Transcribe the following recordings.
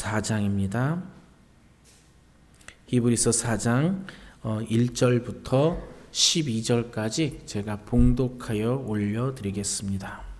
4장입니다. 히브리서 4장 1절부터 12절까지 제가 봉독하여 올려드리겠습니다.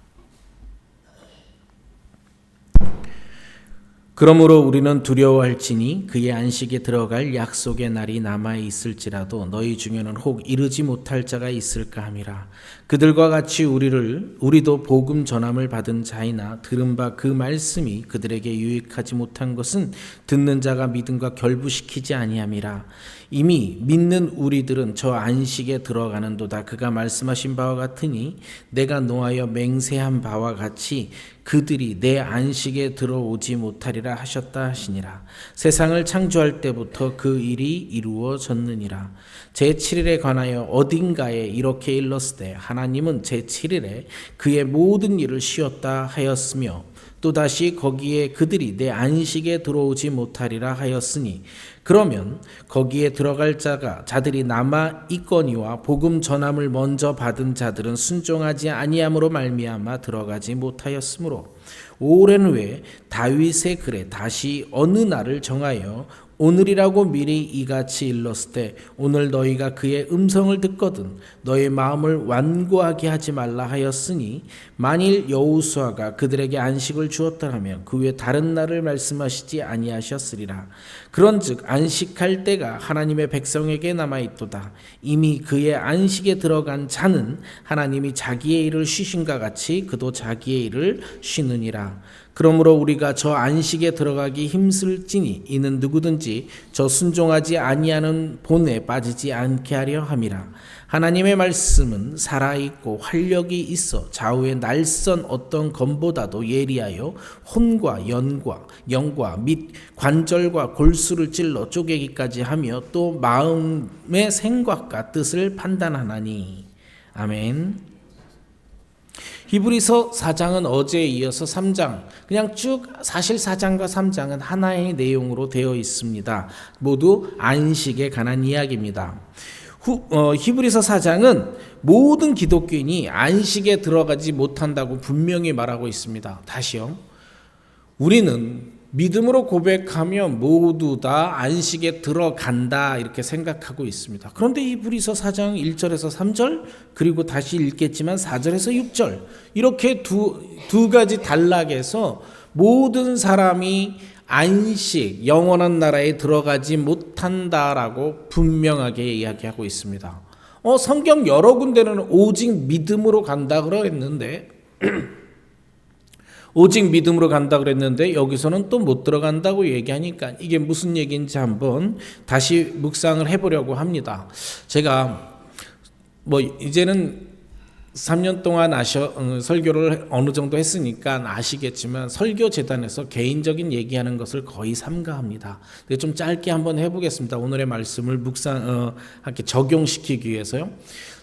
그러므로 우리는 두려워할지니 그의 안식에 들어갈 약속의 날이 남아 있을지라도 너희 중에는 혹 이르지 못할 자가 있을까 함이라 그들과 같이 우리를 우리도 복음 전함을 받은 자이나 들은 바 그 말씀이 그들에게 유익하지 못한 것은 듣는 자가 믿음과 결부시키지 아니함이라. 이미 믿는 우리들은 저 안식에 들어가는도다. 그가 말씀하신 바와 같으니 내가 노하여 맹세한 바와 같이 그들이 내 안식에 들어오지 못하리라 하셨다 하시니라. 세상을 창조할 때부터 그 일이 이루어졌느니라. 제 7일에 관하여 어딘가에 이렇게 일렀으되 하나 님은 제 7일에 그의 모든 일을 쉬었다 하였으며 또다시 거기에 그들이 내 안식에 들어오지 못하리라 하였으니 그러면 거기에 들어갈 자가 자들이 남아 있거니와 복음 전함을 먼저 받은 자들은 순종하지 아니함으로 말미암아 들어가지 못하였으므로 오랜 후에 다윗의 글에 다시 어느 날을 정하여 오늘이라고 미리 이같이 일렀을 때 오늘 너희가 그의 음성을 듣거든 너의 마음을 완고하게 하지 말라 하였으니 만일 여호수아가 그들에게 안식을 주었더라면 그 외 다른 날을 말씀하시지 아니하셨으리라. 그런즉 안식할 때가 하나님의 백성에게 남아 있도다. 이미 그의 안식에 들어간 자는 하나님이 자기의 일을 쉬신가 같이 그도 자기의 일을 쉬느니라 그러므로 우리가 저 안식에 들어가기 힘쓸지니 이는 누구든지 저 순종하지 아니하는 본에 빠지지 않게 하려 함이라. 하나님의 말씀은 살아 있고 활력이 있어 좌우의 날선 어떤 검보다도 예리하여 혼과 연과 영과 및 관절과 골수를 찔러 쪼개기까지 하며 또 마음의 생각과 뜻을 판단하나니. 아멘. 히브리서 4장은 어제에 이어서 3장, 그냥 쭉 사실 4장과 3장은 하나의 내용으로 되어 있습니다. 모두 안식에 관한 이야기입니다. 후, 어, 히브리서 4장은 모든 기독교인이 안식에 들어가지 못한다고 분명히 말하고 있습니다. 다시요. 우리는 믿음으로 고백하면 모두 다 안식에 들어간다 이렇게 생각하고 있습니다. 그런데 이브리서 4장 1절에서 3절 그리고 다시 읽겠지만 4절에서 6절 이렇게 두, 두 가지 단락에서 모든 사람이 안식 영원한 나라에 들어가지 못한다라고 분명하게 이야기하고 있습니다. 어, 성경 여러 군데는 오직 믿음으로 간다 그러했는데 오직 믿음으로 간다 그랬는데 여기서는 또 못 들어간다고 얘기하니까 이게 무슨 얘기인지 한번 다시 묵상을 해보려고 합니다. 제가 뭐 이제는 3년 동안 아셔, 어, 설교를 어느 정도 했으니까 아시겠지만 설교 재단에서 개인적인 얘기하는 것을 거의 삼가합니다. 좀 짧게 한번 해보겠습니다. 오늘의 말씀을 묵상, 어, 이렇게 적용시키기 위해서요.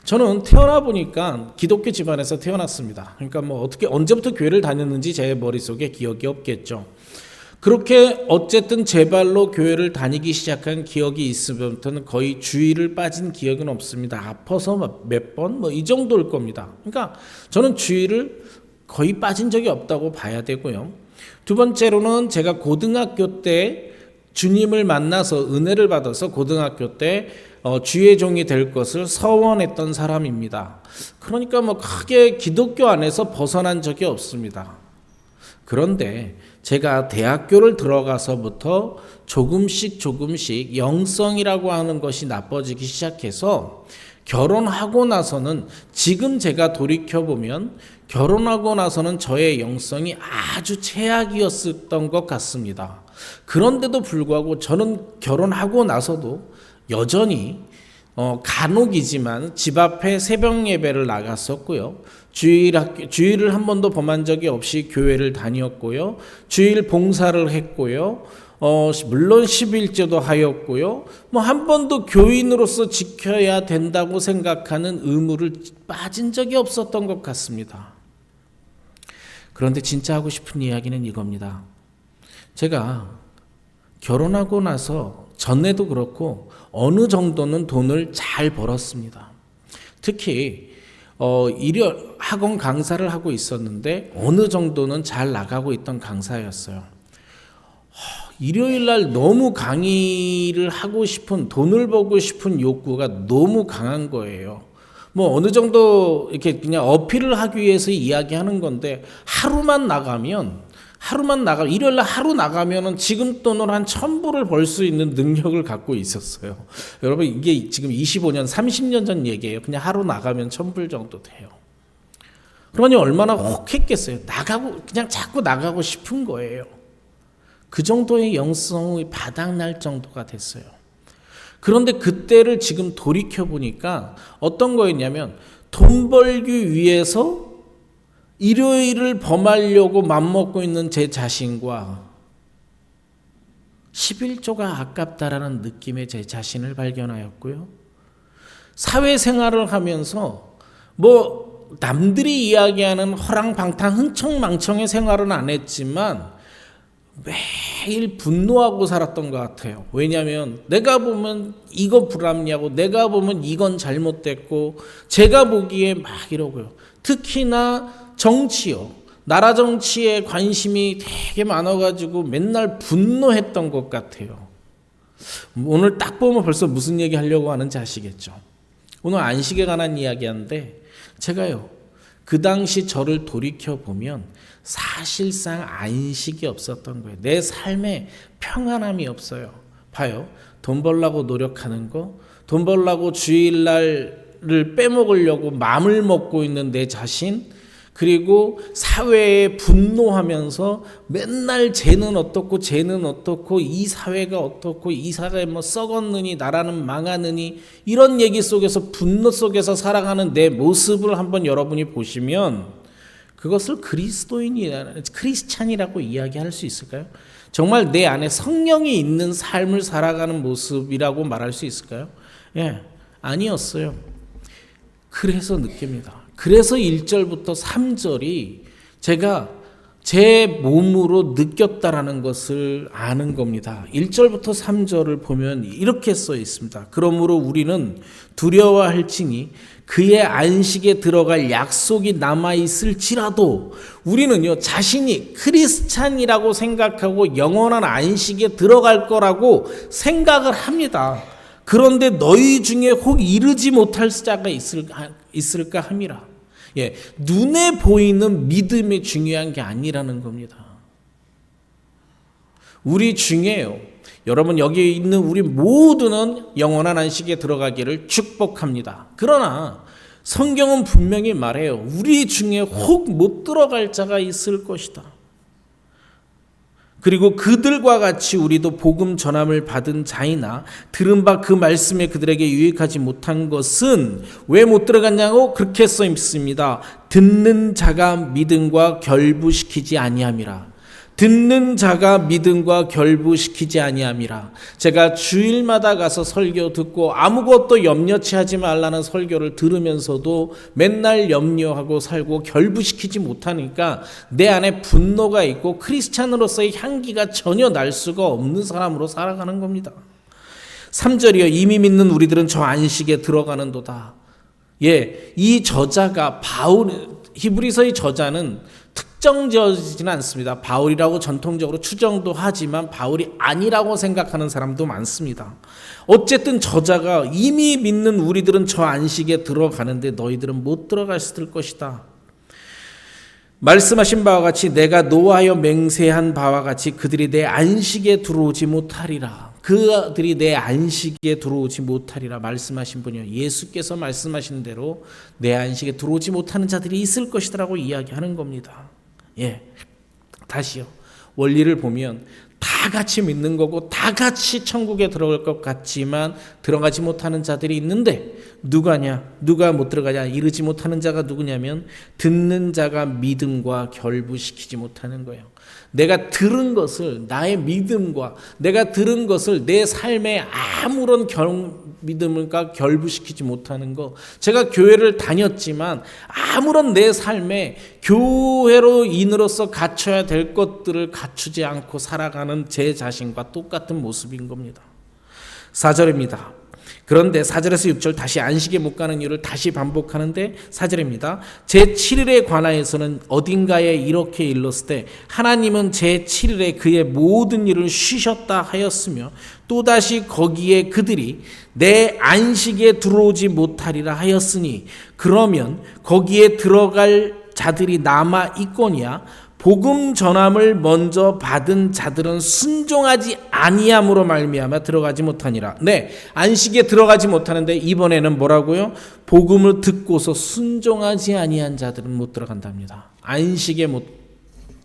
저는 태어나 보니까 기독교 집안에서 태어났습니다. 그러니까 뭐 어떻게 언제부터 교회를 다녔는지 제 머릿속에 기억이 없겠죠. 그렇게 어쨌든 제 발로 교회를 다니기 시작한 기억이 있으면부터는 거의 주의를 빠진 기억은 없습니다. 아파서 몇 번 뭐 이 정도일 겁니다. 그러니까 저는 주의를 거의 빠진 적이 없다고 봐야 되고요. 두 번째로는 제가 고등학교 때 주님을 만나서 은혜를 받아서 고등학교 때 어, 주의 종이 될 것을 서원했던 사람입니다. 그러니까 뭐 크게 기독교 안에서 벗어난 적이 없습니다. 그런데 제가 대학교를 들어가서부터 조금씩 조금씩 영성이라고 하는 것이 나빠지기 시작해서 결혼하고 나서는 지금 제가 돌이켜보면 결혼하고 나서는 저의 영성이 아주 최악이었던 것 같습니다. 그런데도 불구하고 저는 결혼하고 나서도 여전히 어, 간혹이지만 집 앞에 새벽 예배를 나갔었고요. 주일 학교, 주일을 한 번도 범한 적이 없이 교회를 다녔고요. 주일 봉사를 했고요. 어, 물론 11제도 하였고요. 뭐 한 번도 교인으로서 지켜야 된다고 생각하는 의무를 빠진 적이 없었던 것 같습니다. 그런데 진짜 하고 싶은 이야기는 이겁니다. 제가 결혼하고 나서 전에도 그렇고 어느 정도는 돈을 잘 벌었습니다. 특히 어, 일요 학원 강사를 하고 있었는데 어느 정도는 잘 나가고 있던 강사였어요. 일요일 날 너무 강의를 하고 싶은 돈을 벌고 싶은 욕구가 너무 강한 거예요. 뭐 어느 정도 이렇게 그냥 어필을 하기 위해서 이야기하는 건데 하루만 나가면 하루만 나가 일요일 날 하루 나가면은 지금 돈으로 한 천불을 벌 수 있는 능력을 갖고 있었어요. 여러분 이게 지금 25년 30년 전 얘기예요. 그냥 하루 나가면 천불 정도 돼요. 그러니 얼마나 혹했겠어요. 나가고 그냥 자꾸 나가고 싶은 거예요. 그 정도의 영성이 바닥날 정도가 됐어요. 그런데 그때를 지금 돌이켜 보니까 어떤 거였냐면 돈 벌기 위해서 일요일을 범하려고 맘먹고 있는 제 자신과 11조가 아깝다라는 느낌의 제 자신을 발견하였고요. 사회생활을 하면서 뭐 남들이 이야기하는 허랑방탕 흥청망청의 생활은 안 했지만 매일 분노하고 살았던 것 같아요. 왜냐하면 내가 보면 이거 불합리하고 내가 보면 이건 잘못됐고 제가 보기에 막 이러고요. 특히나 정치요. 나라 정치에 관심이 되게 많아가지고 맨날 분노했던 것 같아요. 오늘 딱 보면 벌써 무슨 얘기 하려고 하는지 아시겠죠? 오늘 안식에 관한 이야기인데 제가요 그 당시 저를 돌이켜 보면 사실상 안식이 없었던 거예요. 내 삶에 평안함이 없어요. 봐요. 돈 벌라고 노력하는 거, 돈 벌라고 주일날 을 빼먹으려고 마음을 먹고 있는 내 자신, 그리고 사회에 분노하면서 맨날 쟤는 어떻고 쟤는 어떻고 이 사회가 어떻고 이 사회 뭐 썩었느니 나라는 망하느니 이런 얘기 속에서 분노 속에서 살아가는 내 모습을 한번 여러분이 보시면 그것을 그리스도인이라 크리스찬이라고 이야기할 수 있을까요? 정말 내 안에 성령이 있는 삶을 살아가는 모습이라고 말할 수 있을까요? 예, 아니었어요. 그래서 느낍니다. 그래서 1절부터 3절이 제가 제 몸으로 느꼈다라는 것을 아는 겁니다. 1절부터 3절을 보면 이렇게 써 있습니다. 그러므로 우리는 두려워할지니 그의 안식에 들어갈 약속이 남아 있을지라도 우리는요 자신이 크리스찬이라고 생각하고 영원한 안식에 들어갈 거라고 생각을 합니다. 그런데 너희 중에 혹 이르지 못할 자가 있을까, 있을까 함이라. 예, 눈에 보이는 믿음이 중요한 게 아니라는 겁니다. 우리 중에요. 여러분 여기 있는 우리 모두는 영원한 안식에 들어가기를 축복합니다. 그러나 성경은 분명히 말해요. 우리 중에 혹 못 들어갈 자가 있을 것이다. 그리고 그들과 같이 우리도 복음 전함을 받은 자이나 들은 바 그 말씀에 그들에게 유익하지 못한 것은 왜 못 들어갔냐고 그렇게 써 있습니다. 듣는 자가 믿음과 결부시키지 아니함이라. 듣는 자가 믿음과 결부시키지 아니함이라. 제가 주일마다 가서 설교 듣고 아무것도 염려치 하지 말라는 설교를 들으면서도 맨날 염려하고 살고 결부시키지 못하니까 내 안에 분노가 있고 크리스찬으로서의 향기가 전혀 날 수가 없는 사람으로 살아가는 겁니다. 3절이요. 이미 믿는 우리들은 저 안식에 들어가는도다. 예, 이 저자가 바울 히브리서의 저자는 특정지어지지는 않습니다. 바울이라고 전통적으로 추정도 하지만 바울이 아니라고 생각하는 사람도 많습니다. 어쨌든 저자가 이미 믿는 우리들은 저 안식에 들어가는데 너희들은 못 들어갔을 것이다. 말씀하신 바와 같이 내가 노하여 맹세한 바와 같이 그들이 내 안식에 들어오지 못하리라. 그들이 내 안식에 들어오지 못하리라 말씀하신 분이요. 예수께서 말씀하신 대로 내 안식에 들어오지 못하는 자들이 있을 것이라고 이야기하는 겁니다. 예. 다시요. 원리를 보면 다 같이 믿는 거고 다 같이 천국에 들어갈 것 같지만 들어가지 못하는 자들이 있는데 누가냐? 누가 못 들어가냐? 이르지 못하는 자가 누구냐면 듣는 자가 믿음과 결부시키지 못하는 거예요. 내가 들은 것을 나의 믿음과 내가 들은 것을 내 삶에 아무런 결, 믿음과 결부시키지 못하는 거. 제가 교회를 다녔지만 아무런 내 삶에 교회로 인으로서 갖춰야 될 것들을 갖추지 않고 살아가는 제 자신과 똑같은 모습인 겁니다. 4절입니다. 그런데 4절에서 6절 다시 안식에 못 가는 이유를 다시 반복하는데 4절입니다. 제 7일에 관하여서는 어딘가에 이렇게 일렀을 때 하나님은 제 7일에 그의 모든 일을 쉬셨다 하였으며 또다시 거기에 그들이 내 안식에 들어오지 못하리라 하였으니 그러면 거기에 들어갈 자들이 남아 있거니와 복음 전함을 먼저 받은 자들은 순종하지 아니함으로 말미암아 들어가지 못하니라. 네, 안식에 들어가지 못하는데 이번에는 뭐라고요? 복음을 듣고서 순종하지 아니한 자들은 못 들어간답니다. 안식에 못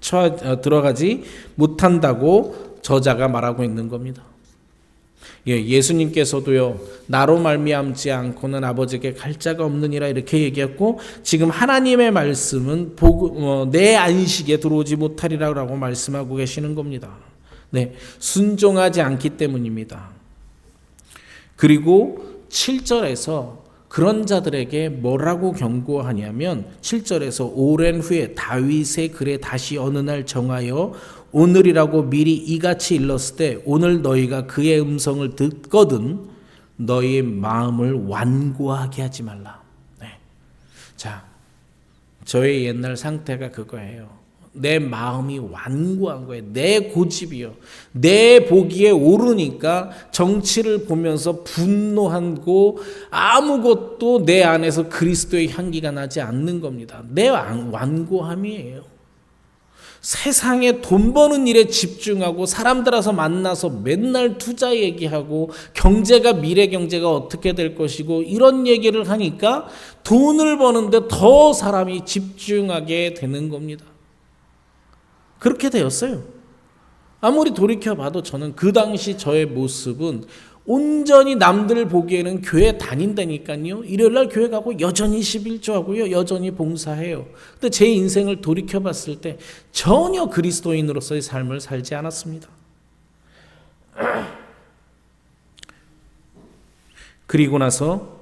처, 어, 들어가지 못한다고 저자가 말하고 있는 겁니다. 예, 예수님께서도요 나로 말미암지 않고는 아버지께 갈 자가 없느니라 이렇게 얘기했고 지금 하나님의 말씀은 복음, 어, 내 안식에 들어오지 못하리라고 말씀하고 계시는 겁니다. 네, 순종하지 않기 때문입니다. 그리고 7절에서 그런 자들에게 뭐라고 경고하냐면 7절에서 오랜 후에 다윗의 글에 다시 어느 날 정하여 오늘이라고 미리 이같이 일렀을 때 오늘 너희가 그의 음성을 듣거든 너희 마음을 완고하게 하지 말라. 네. 자, 저의 옛날 상태가 그거예요. 내 마음이 완고한 거예요. 내 고집이요. 내 보기에 오르니까 정치를 보면서 분노하고 아무것도 내 안에서 그리스도의 향기가 나지 않는 겁니다. 내 완고함이에요. 세상에 돈 버는 일에 집중하고 사람들하서 만나서 맨날 투자 얘기하고 경제가 미래 경제가 어떻게 될 것이고 이런 얘기를 하니까 돈을 버는데 더 사람이 집중하게 되는 겁니다. 그렇게 되었어요. 아무리 돌이켜 봐도 저는 그 당시 저의 모습은 온전히 남들 보기에는 교회 다닌다니까요. 일요일 날 교회 가고 여전히 11조 하고요. 여전히 봉사해요. 근데 제 인생을 돌이켜 봤을 때 전혀 그리스도인으로서의 삶을 살지 않았습니다. 그리고 나서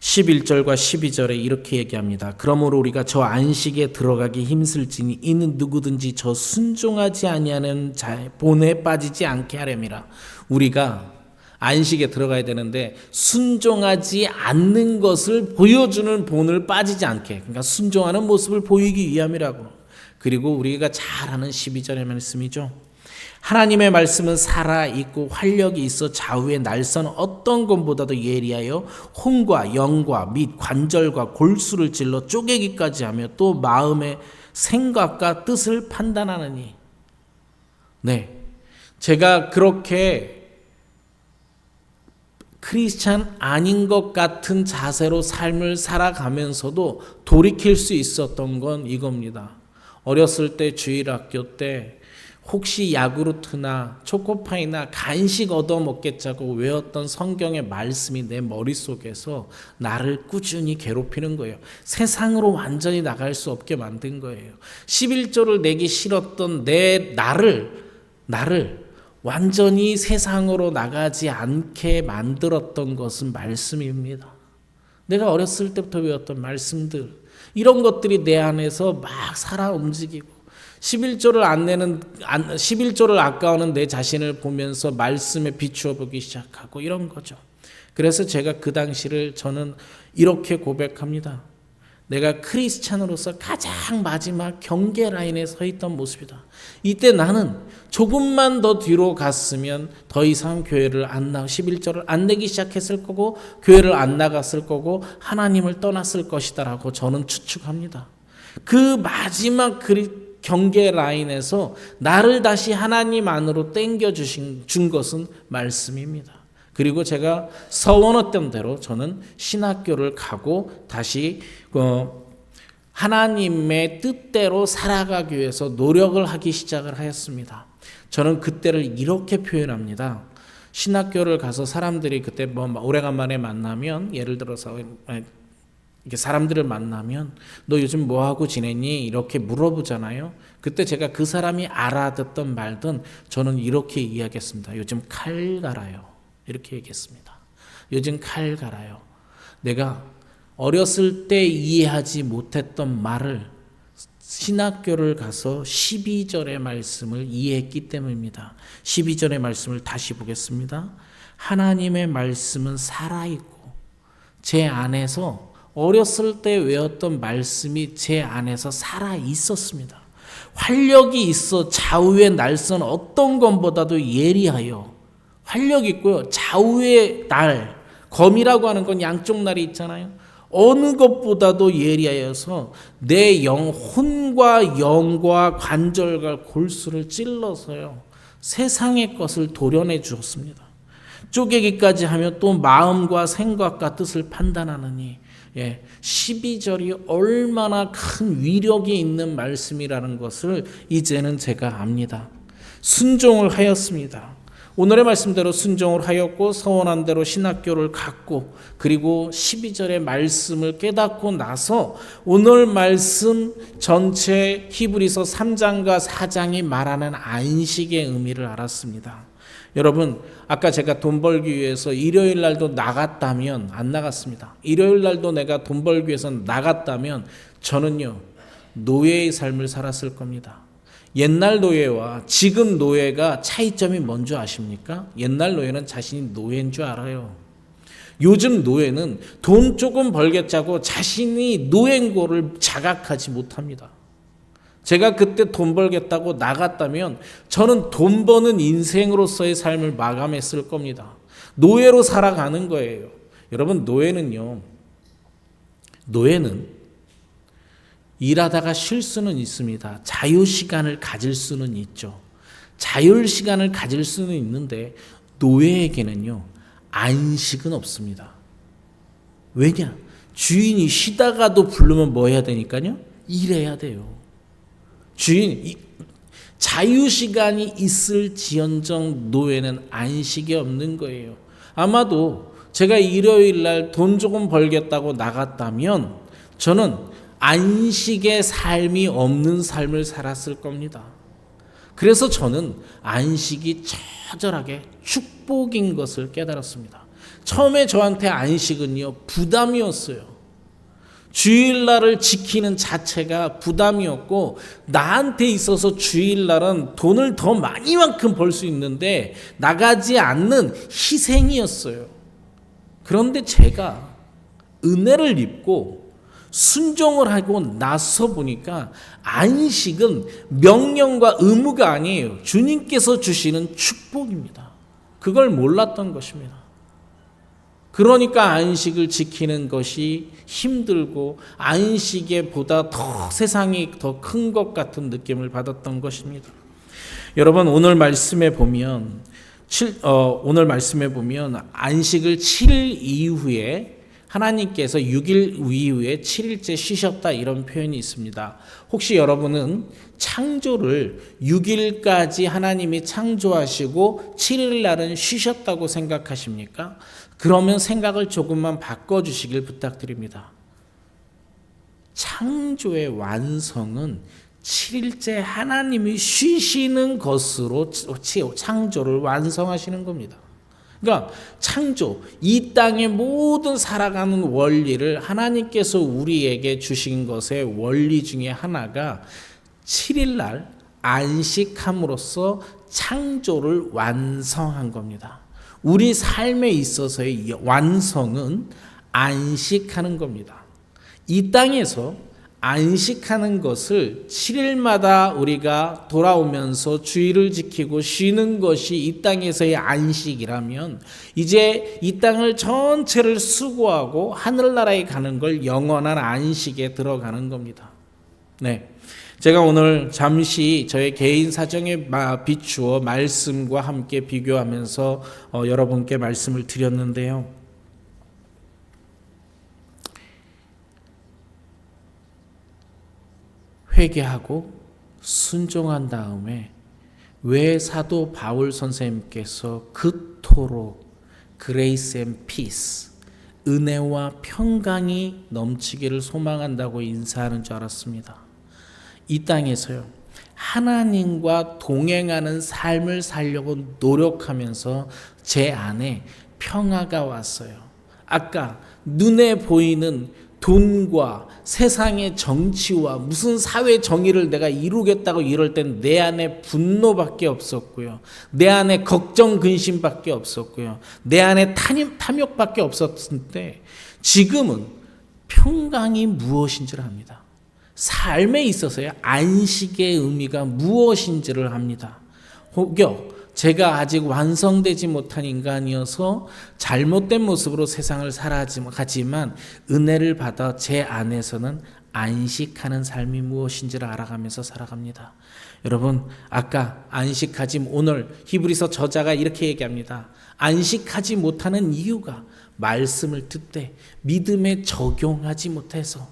11절과 12절에 이렇게 얘기합니다. 그러므로 우리가 저 안식에 들어가기 힘쓸지니 이는 누구든지 저 순종하지 아니하는 자 본에 빠지지 않게 하렵니다. 우리가 안식에 들어가야 되는데 순종하지 않는 것을 보여주는 본을 빠지지 않게. 그러니까 순종하는 모습을 보이기 위함이라고. 그리고 우리가 잘 아는 12절의 말씀이죠. 하나님의 말씀은 살아 있고 활력이 있어 좌우의 날선 어떤 것보다도 예리하여 혼과 영과 및 관절과 골수를 찔러 쪼개기까지 하며 또 마음의 생각과 뜻을 판단하느니. 네. 제가 그렇게 크리스찬 아닌 것 같은 자세로 삶을 살아가면서도 돌이킬 수 있었던 건 이겁니다. 어렸을 때 주일학교 때 혹시 야구르트나 초코파이나 간식 얻어 먹겠자고 외웠던 성경의 말씀이 내 머릿속에서 나를 꾸준히 괴롭히는 거예요. 세상으로 완전히 나갈 수 없게 만든 거예요. 11조를 내기 싫었던 내 나를 나를 완전히 세상으로 나가지 않게 만들었던 것은 말씀입니다. 내가 어렸을 때부터 배웠던 말씀들, 이런 것들이 내 안에서 막 살아 움직이고, 11조를 안 내는, 11조를 아까워하는 내 자신을 보면서 말씀에 비추어 보기 시작하고 이런 거죠. 그래서 제가 그 당시를 저는 이렇게 고백합니다. 내가 크리스찬으로서 가장 마지막 경계 라인에 서 있던 모습이다. 이때 나는 조금만 더 뒤로 갔으면 더 이상 교회를 안 나, 11절을 안 내기 시작했을 거고, 교회를 안 나갔을 거고, 하나님을 떠났을 것이다 라고 저는 추측합니다. 그 마지막 경계 라인에서 나를 다시 하나님 안으로 땡겨 주신 준 것은 말씀입니다. 그리고 제가 서원했던 대로 저는 신학교를 가고 다시 어, 하나님의 뜻대로 살아가기 위해서 노력을 하기 시작을 하였습니다. 저는 그때를 이렇게 표현합니다. 신학교를 가서 사람들이 그때 뭐 오래간만에 만나면 예를 들어서 이렇게 사람들을 만나면 너 요즘 뭐 하고 지내니 이렇게 물어보잖아요. 그때 제가 그 사람이 알아듣던 말든 저는 이렇게 이야기했습니다. 요즘 칼 갈아요. 이렇게 얘기했습니다. 요즘 칼 갈아요. 내가 어렸을 때 이해하지 못했던 말을 신학교를 가서 12절의 말씀을 이해했기 때문입니다. 12절의 말씀을 다시 보겠습니다. 하나님의 말씀은 살아있고 제 안에서 어렸을 때 외웠던 말씀이 제 안에서 살아 있었습니다. 활력이 있어 좌우의 날선 어떤 것보다도 예리하여 활력 있고요. 좌우의 날 검이라고 하는 건 양쪽 날이 있잖아요. 어느 것보다도 예리하여서 내 영혼과 영과 관절과 골수를 찔러서요. 세상의 것을 도려내 주었습니다. 쪼개기까지 하면 또 마음과 생각과 뜻을 판단하느니 예, 12절이 얼마나 큰 위력이 있는 말씀이라는 것을 이제는 제가 압니다. 순종을 하였습니다. 오늘의 말씀대로 순종을 하였고 서원한 대로 신학교를 갔고 그리고 12절의 말씀을 깨닫고 나서 오늘 말씀 전체 히브리서 3장과 4장이 말하는 안식의 의미를 알았습니다. 여러분, 아까 제가 돈 벌기 위해서 일요일 날도 나갔다면 안 나갔습니다. 일요일 날도 내가 돈 벌기 위해서 나갔다면 저는요, 노예의 삶을 살았을 겁니다. 옛날 노예와 지금 노예가 차이점이 뭔지 아십니까? 옛날 노예는 자신이 노예인 줄 알아요. 요즘 노예는 돈 조금 벌겠자고 자신이 노예인 거를 자각하지 못합니다. 제가 그때 돈 벌겠다고 나갔다면 저는 돈 버는 인생으로서의 삶을 마감했을 겁니다. 노예로 살아가는 거예요. 여러분, 노예는요, 노예는 일하다가 쉴 수는 있습니다. 자유 시간을 가질 수는 있죠. 자율 시간을 가질 수는 있는데 노예에게는요 안식은 없습니다. 왜냐? 주인이 쉬다가도 부르면 뭐 해야 되니까요? 일해야 돼요. 주인 자유 시간이 있을지언정 노예는 안식이 없는 거예요. 아마도 제가 일요일 날 돈 조금 벌겠다고 나갔다면 저는 안식의 삶이 없는 삶을 살았을 겁니다. 그래서 저는 안식이 처절하게 축복인 것을 깨달았습니다. 처음에 저한테 안식은요, 부담이었어요. 주일날을 지키는 자체가 부담이었고, 나한테 있어서 주일날은 돈을 더 많이만큼 벌 수 있는데, 나가지 않는 희생이었어요. 그런데 제가 은혜를 입고, 순종을 하고 나서 보니까 안식은 명령과 의무가 아니에요. 주님께서 주시는 축복입니다. 그걸 몰랐던 것입니다. 그러니까 안식을 지키는 것이 힘들고 안식에 보다 더 세상이 더 큰 것 같은 느낌을 받았던 것입니다. 여러분 오늘 말씀에 보면 7, 어, 오늘 말씀에 보면 안식을 7일 이후에 하나님께서 6일 이후에 7일째 쉬셨다 이런 표현이 있습니다. 혹시 여러분은 창조를 6일까지 하나님이 창조하시고 7일 날은 쉬셨다고 생각하십니까? 그러면 생각을 조금만 바꿔 주시길 부탁드립니다. 창조의 완성은 7일째 하나님이 쉬시는 것으로 창조를 완성하시는 겁니다. 그러니까 창조, 이 땅의 모든 살아가는 원리를 하나님께서 우리에게 주신 것의 원리 중에 하나가 7일 날 안식함으로써 창조를 완성한 겁니다. 우리 삶에 있어서의 완성은 안식하는 겁니다. 이 땅에서 안식하는 것을 7일마다 우리가 돌아오면서 주의를 지키고 쉬는 것이 이 땅에서의 안식이라면 이제 이 땅을 전체를 수고하고 하늘나라에 가는 걸 영원한 안식에 들어가는 겁니다. 네. 제가 오늘 잠시 저의 개인 사정에 비추어 말씀과 함께 비교하면서 어, 여러분께 말씀을 드렸는데요. 회개하고 순종한 다음에 왜 사도 바울 선생님께서 그토록 그레이스 앤 피스 은혜와 평강이 넘치기를 소망한다고 인사하는 줄 알았습니다. 이 땅에서요. 하나님과 동행하는 삶을 살려고 노력하면서 제 안에 평화가 왔어요. 아까 눈에 보이는 돈과 세상의 정치와 무슨 사회 정의를 내가 이루겠다고 이럴 땐 내 안에 분노밖에 없었고요. 내 안에 걱정, 근심밖에 없었고요. 내 안에 탐욕, 탐욕밖에 없었는데 지금은 평강이 무엇인지를 합니다. 삶에 있어서의 안식의 의미가 무엇인지를 합니다. 혹여 제가 아직 완성되지 못한 인간이어서 잘못된 모습으로 세상을 살아가지만 은혜를 받아 제 안에서는 안식하는 삶이 무엇인지를 알아가면서 살아갑니다. 여러분, 아까 안식하지 오늘 히브리서 저자가 이렇게 얘기합니다. 안식하지 못하는 이유가 말씀을 듣되 믿음에 적용하지 못해서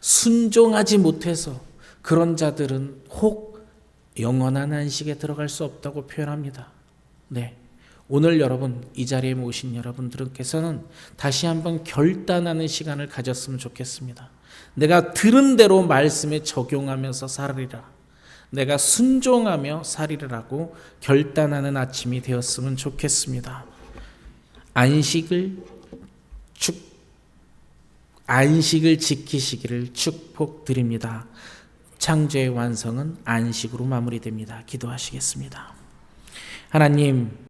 순종하지 못해서 그런 자들은 혹 영원한 안식에 들어갈 수 없다고 표현합니다. 네. 오늘 여러분 이 자리에 모신 여러분들께서는 다시 한번 결단하는 시간을 가졌으면 좋겠습니다. 내가 들은 대로 말씀에 적용하면서 살으리라. 내가 순종하며 살이라고 결단하는 아침이 되었으면 좋겠습니다. 안식을 축 안식을 지키시기를 축복드립니다. 창조의 완성은 안식으로 마무리됩니다. 기도하시겠습니다. 하나님,